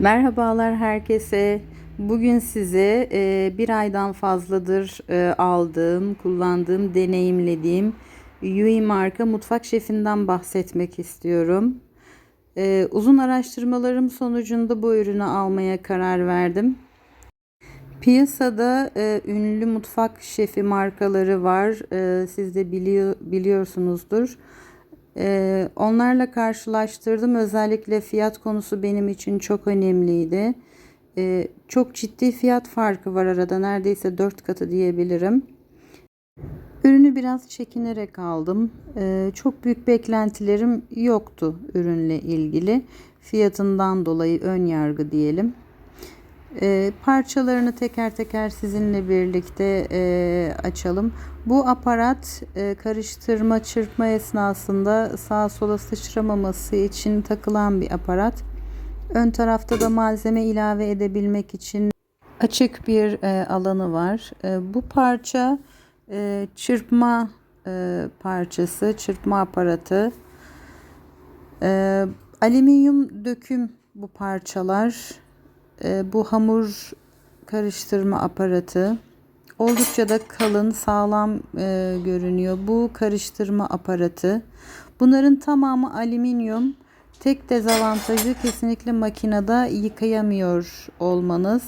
Merhabalar herkese. Bugün size e, bir aydan fazladır e, aldığım, kullandığım, deneyimlediğim Yui marka mutfak şefinden bahsetmek istiyorum. E, uzun araştırmalarım sonucunda bu ürünü almaya karar verdim. Piyasada e, ünlü mutfak şefi markaları var. E, siz de biliyor, biliyorsunuzdur. E, onlarla karşılaştırdım. Özellikle fiyat konusu benim için çok önemliydi. E, çok ciddi fiyat farkı var arada. Neredeyse 4 katı diyebilirim. Ürünü biraz çekinerek aldım. E, çok büyük beklentilerim yoktu ürünle ilgili. Fiyatından dolayı ön yargı diyelim. E, parçalarını teker teker sizinle birlikte e, açalım. Bu aparat e, karıştırma çırpma esnasında sağa sola sıçramaması için takılan bir aparat. Ön tarafta da malzeme ilave edebilmek için açık bir e, alanı var. E, bu parça e, çırpma e, parçası, çırpma aparatı. E, alüminyum döküm bu parçalar. E, bu hamur karıştırma aparatı. Oldukça da kalın, sağlam e, görünüyor. Bu karıştırma aparatı. Bunların tamamı alüminyum. Tek dezavantajı kesinlikle makinede yıkayamıyor olmanız.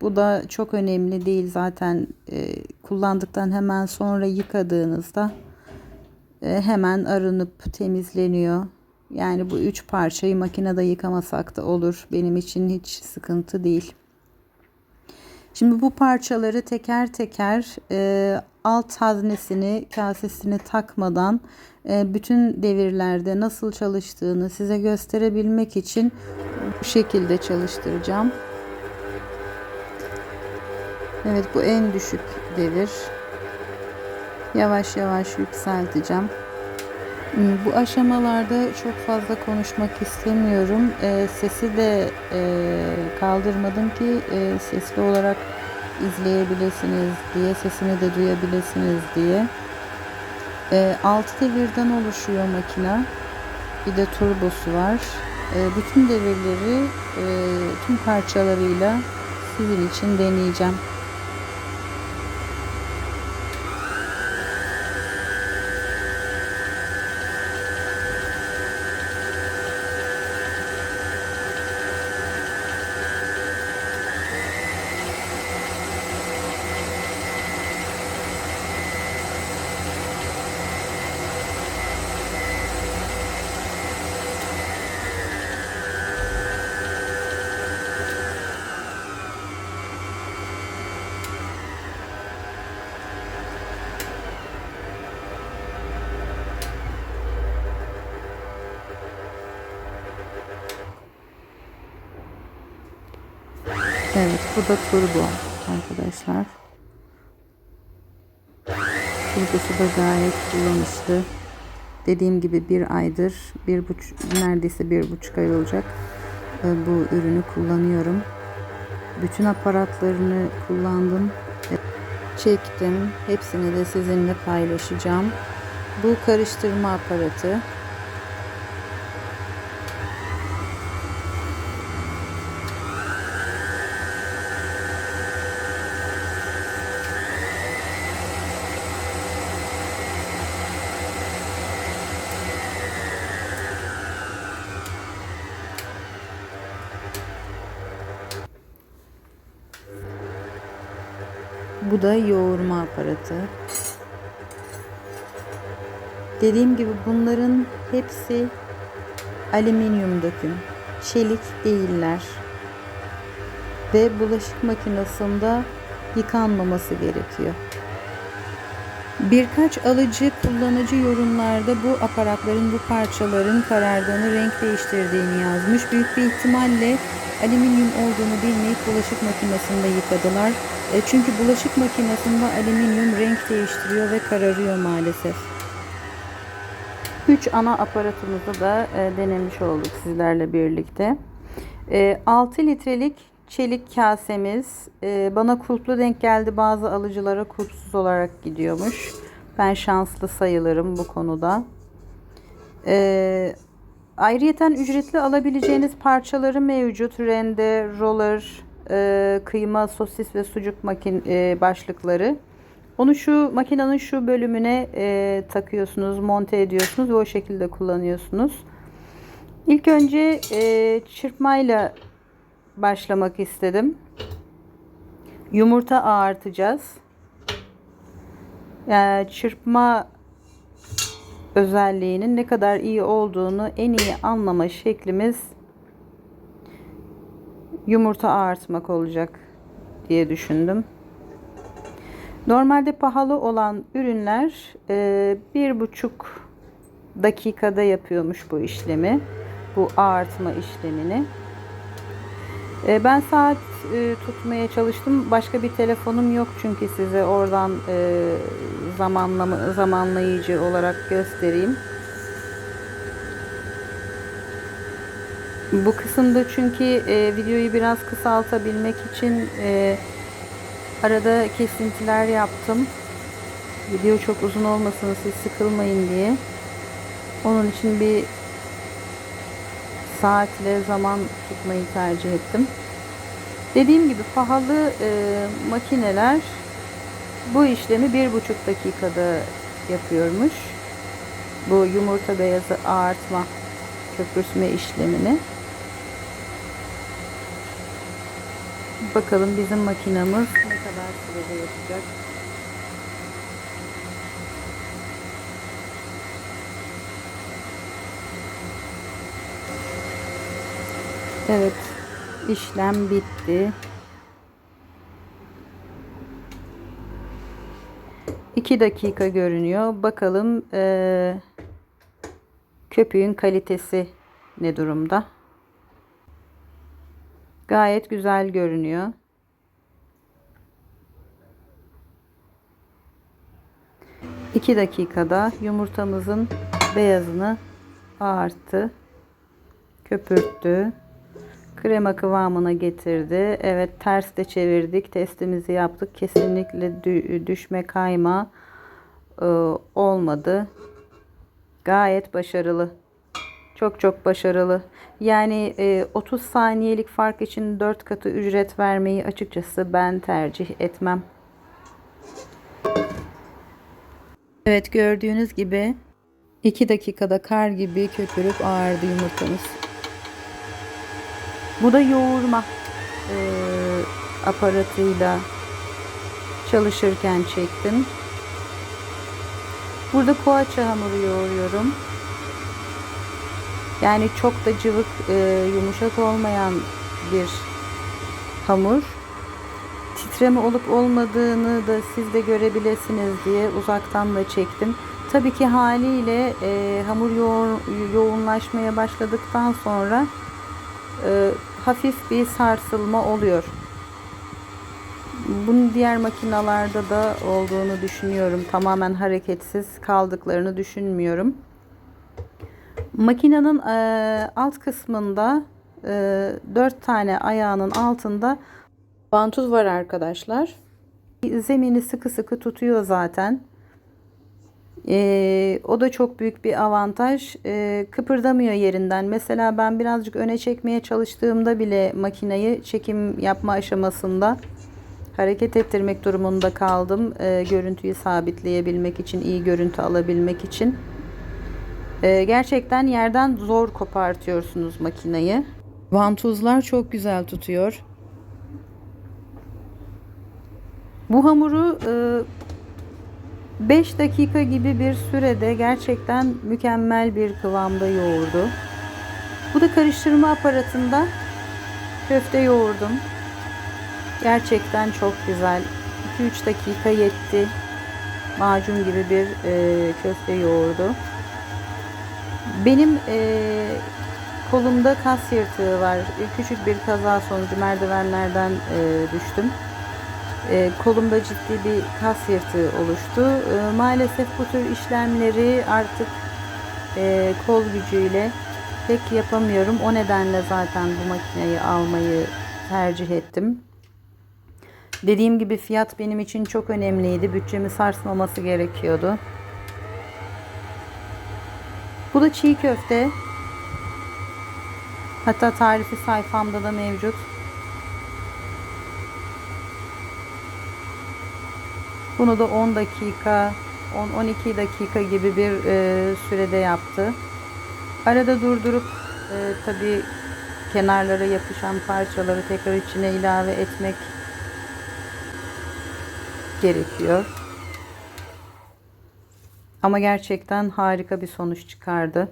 Bu da çok önemli değil zaten e, kullandıktan hemen sonra yıkadığınızda e, hemen arınıp temizleniyor. Yani bu üç parçayı makinede yıkamasak da olur. Benim için hiç sıkıntı değil. Şimdi bu parçaları teker teker e, alt haznesini, kasesini takmadan e, bütün devirlerde nasıl çalıştığını size gösterebilmek için bu şekilde çalıştıracağım. Evet bu en düşük devir. Yavaş yavaş yükselteceğim. Bu aşamalarda çok fazla konuşmak istemiyorum. E, sesi de e, kaldırmadım ki e, sesli olarak izleyebilirsiniz diye, sesini de duyabilirsiniz diye. E, 6 devirden oluşuyor makina. Bir de turbosu var. E, bütün devirleri e, tüm parçalarıyla sizin için deneyeceğim. Evet bu da turbo arkadaşlar. Turbosu da gayet kullanışlı. Dediğim gibi bir aydır, bir buçuk, neredeyse bir buçuk ay olacak e, bu ürünü kullanıyorum. Bütün aparatlarını kullandım. Çektim. Hepsini de sizinle paylaşacağım. Bu karıştırma aparatı. Bu da yoğurma aparatı. Dediğim gibi bunların hepsi alüminyum döküm. Çelik değiller. Ve bulaşık makinesinde yıkanmaması gerekiyor. Birkaç alıcı kullanıcı yorumlarda bu aparatların bu parçaların karardığını renk değiştirdiğini yazmış. Büyük bir ihtimalle alüminyum olduğunu bilmeyip bulaşık makinesinde yıkadılar. E, çünkü bulaşık makinesinde alüminyum renk değiştiriyor ve kararıyor maalesef. 3 ana aparatımızı da e, denemiş olduk sizlerle birlikte. E, 6 litrelik çelik kasemiz e, bana kulplu denk geldi. Bazı alıcılara kulpsuz olarak gidiyormuş. Ben şanslı sayılırım bu konuda. E, Ayrıyeten ücretli alabileceğiniz parçaları mevcut. Rende, roller, e, kıyma, sosis ve sucuk makin e, başlıkları. Onu şu makinenin şu bölümüne e, takıyorsunuz, monte ediyorsunuz ve o şekilde kullanıyorsunuz. İlk önce e, çırpmayla başlamak istedim. Yumurta ağartacağız. Yani çırpma özelliğinin ne kadar iyi olduğunu en iyi anlama şeklimiz yumurta ağartmak olacak diye düşündüm. Normalde pahalı olan ürünler e, bir buçuk dakikada yapıyormuş bu işlemi. Bu ağartma işlemini. E, ben saat e, tutmaya çalıştım. Başka bir telefonum yok çünkü size oradan e, zamanlama, zamanlayıcı olarak göstereyim. Bu kısımda çünkü e, videoyu biraz kısaltabilmek için e, arada kesintiler yaptım. Video çok uzun olmasın siz sıkılmayın diye. Onun için bir saatle zaman tutmayı tercih ettim. Dediğim gibi pahalı e, makineler bu işlemi bir buçuk dakikada yapıyormuş. Bu yumurta beyazı ağartma köpürtme işlemini. Bakalım bizim makinamız ne kadar sürede yapacak. Evet, işlem bitti. 2 dakika görünüyor. Bakalım e, köpüğün kalitesi ne durumda? Gayet güzel görünüyor. İki dakikada yumurtamızın beyazını ağarttı. Köpürttü. Krema kıvamına getirdi. Evet ters de çevirdik. Testimizi yaptık. Kesinlikle düşme kayma e, olmadı. Gayet başarılı. Çok çok başarılı. Yani e, 30 saniyelik fark için 4 katı ücret vermeyi açıkçası ben tercih etmem. Evet gördüğünüz gibi 2 dakikada kar gibi köpürüp ağırdı yumurtamız. Bu da yoğurma e, aparatıyla çalışırken çektim. Burada poğaça hamuru yoğuruyorum. Yani çok da cıvık, e, yumuşak olmayan bir hamur. Titreme olup olmadığını da siz de görebilirsiniz diye uzaktan da çektim. Tabii ki haliyle e, hamur yoğun, yoğunlaşmaya başladıktan sonra e, hafif bir sarsılma oluyor. Bunun diğer makinalarda da olduğunu düşünüyorum. Tamamen hareketsiz kaldıklarını düşünmüyorum. Makinenin e, alt kısmında e, 4 tane ayağının altında vantuz var arkadaşlar. Zemini sıkı sıkı tutuyor zaten. E, o da çok büyük bir avantaj. E, kıpırdamıyor yerinden. Mesela ben birazcık öne çekmeye çalıştığımda bile makineyi çekim yapma aşamasında hareket ettirmek durumunda kaldım. E, görüntüyü sabitleyebilmek için, iyi görüntü alabilmek için. E, gerçekten yerden zor kopartıyorsunuz makineyi. Vantuzlar çok güzel tutuyor. Bu hamuru e, 5 dakika gibi bir sürede gerçekten mükemmel bir kıvamda yoğurdu. Bu da karıştırma aparatında köfte yoğurdum. Gerçekten çok güzel. 2-3 dakika yetti. Macun gibi bir e, köfte yoğurdu. Benim e, kolumda kas yırtığı var. Küçük bir kaza sonucu merdivenlerden e, düştüm. E, kolumda ciddi bir kas yırtığı oluştu. E, maalesef bu tür işlemleri artık e, kol gücüyle pek yapamıyorum. O nedenle zaten bu makineyi almayı tercih ettim. Dediğim gibi fiyat benim için çok önemliydi. Bütçemi sarsmaması gerekiyordu. Bu da çiğ köfte. Hatta tarifi sayfamda da mevcut. Bunu da 10 dakika, 10-12 dakika gibi bir e, sürede yaptı. Arada durdurup e, tabii kenarlara yapışan parçaları tekrar içine ilave etmek gerekiyor. Ama gerçekten harika bir sonuç çıkardı.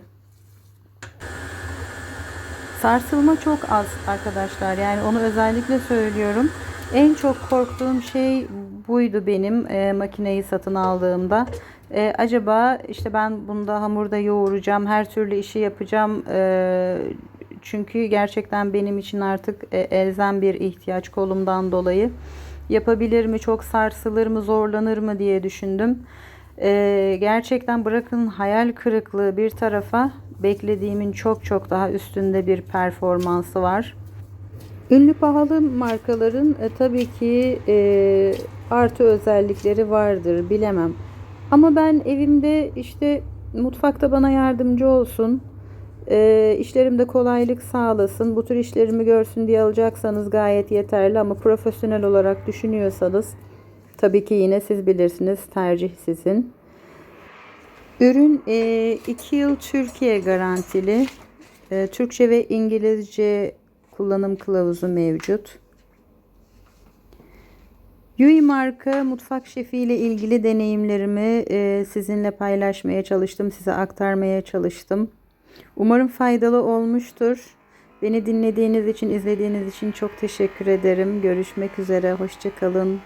Sarsılma çok az arkadaşlar. Yani onu özellikle söylüyorum. En çok korktuğum şey buydu benim e, makineyi satın aldığımda. E, acaba işte ben bunda hamurda yoğuracağım, her türlü işi yapacağım. E, çünkü gerçekten benim için artık e, elzem bir ihtiyaç kolumdan dolayı. Yapabilir mi, çok sarsılır mı, zorlanır mı diye düşündüm. E, gerçekten bırakın hayal kırıklığı bir tarafa beklediğimin çok çok daha üstünde bir performansı var. Ünlü pahalı markaların e, tabii ki e, artı özellikleri vardır bilemem. Ama ben evimde işte mutfakta bana yardımcı olsun, e, işlerimde kolaylık sağlasın, bu tür işlerimi görsün diye alacaksanız gayet yeterli. Ama profesyonel olarak düşünüyorsanız tabii ki yine siz bilirsiniz tercih sizin. Ürün 2 yıl Türkiye garantili. E, Türkçe ve İngilizce kullanım kılavuzu mevcut. Yui marka mutfak şefi ile ilgili deneyimlerimi e, sizinle paylaşmaya çalıştım, size aktarmaya çalıştım. Umarım faydalı olmuştur. Beni dinlediğiniz için, izlediğiniz için çok teşekkür ederim. Görüşmek üzere, hoşçakalın.